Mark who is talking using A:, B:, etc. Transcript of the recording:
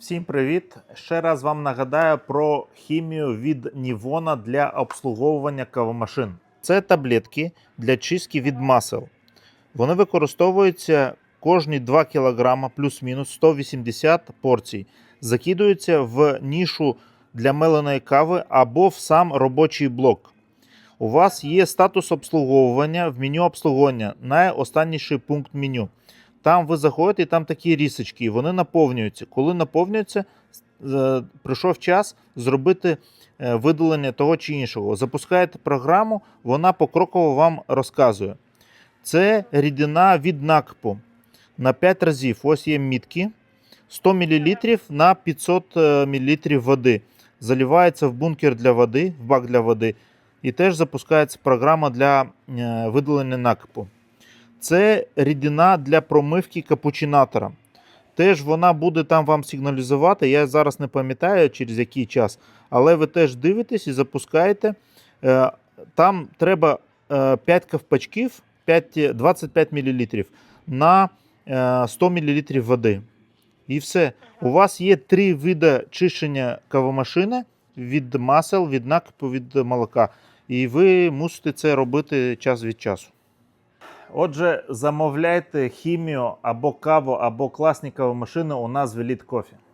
A: Всім привіт! Ще раз вам нагадаю про хімію від Нівона для обслуговування кавомашин. Це таблетки для чистки від масел. Вони використовуються кожні 2 кг плюс-мінус 180 порцій. Закидуються в нішу для меленої кави або в сам робочий блок. У вас є статус обслуговування в меню обслуговування, найостанніший пункт меню. Там ви заходите, і там такі рісочки, і вони наповнюються. Коли наповнюються, е, прийшов час зробити е, видалення того чи іншого. Запускаєте програму, вона покроково вам розказує. Це рідина від накпу на 5 разів. Ось є мітки. 100 мл на 500 мл води. Заливається в бункер для води, в бак для води. І теж запускається програма для е, видалення накипу. Це рідина для промивки капучинатора. Теж вона буде там вам сигналізувати. Я зараз не пам'ятаю через який час, але ви теж дивитесь і запускаєте. Е, Там треба е, 5 ковпачків 5, 25 мл на е, 100 мл води. І все. У вас є три види чищення кавомашини від масел, від накипу, від молока. І ви мусите це робити час від часу. Отже, замовляйте хімію або каву, або класні кавомашини у нас в Elite Coffee.